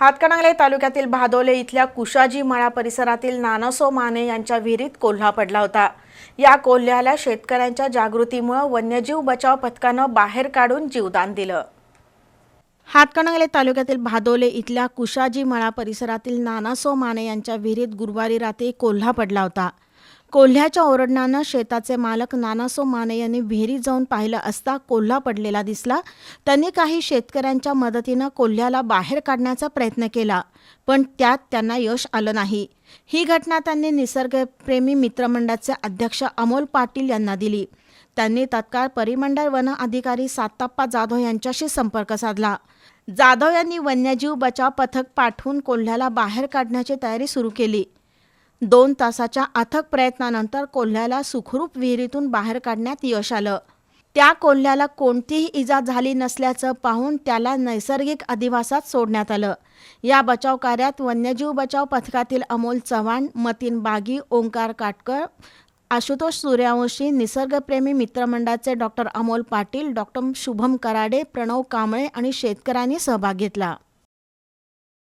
हातकणंगले तालुक्यातील भादोले इथल्या कुशाजी मळा परिसरातील नानसो माने यांच्या विहिरीत कोल्हा पडला होता. या कोल्ह्याला शेतकऱ्यांच्या जागृतीमुळे वन्यजीव बचाव पथकानं बाहेर काढून जीवदान दिलं. हातकणंगले तालुक्यातील भादोले इथल्या कुशाजी मळा परिसरातील नानासो माने यांच्या विहिरीत गुरुवारी रात्री कोल्हा पडला होता. कोल्ह्याच्या ओरडण्यानं शेताचे मालक नानासो माने यांनी विहिरीत जाऊन पाहिलं असता कोल्हा पडलेला दिसला. त्यांनी काही शेतकऱ्यांच्या मदतीनं कोल्ह्याला बाहेर काढण्याचा प्रयत्न केला पण त्यात त्यांना यश आलं नाही. ही घटना त्यांनी निसर्गप्रेमी मित्रमंडळाचे अध्यक्ष अमोल पाटील यांना दिली. त्यांनी तत्काळ परिमंडळ वन अधिकारी साताप्पा जाधव यांच्याशी संपर्क साधला. जाधव यांनी वन्यजीव बचाव पथक पाठवून कोल्ह्याला बाहेर काढण्याची तयारी सुरू केली. दोन तासाच्या अथक प्रयत्नानंतर कोल्ह्याला सुखरूप विहिरीतून बाहेर काढण्यात यश आलं. त्या कोल्ह्याला कोणतीही इजा झाली नसल्याचं पाहून त्याला नैसर्गिक अधिवासात सोडण्यात आलं. या बचाव कार्यात वन्यजीव बचाव पथकातील अमोल चव्हाण मतीन बागी ओंकार काटकर आशुतोष सूर्यवंशी निसर्गप्रेमी मित्रमंडळाचे डॉक्टर अमोल पाटील डॉक्टर शुभम कराडे प्रणव कांबळे आणि शेतकऱ्यांनी सहभाग घेतला.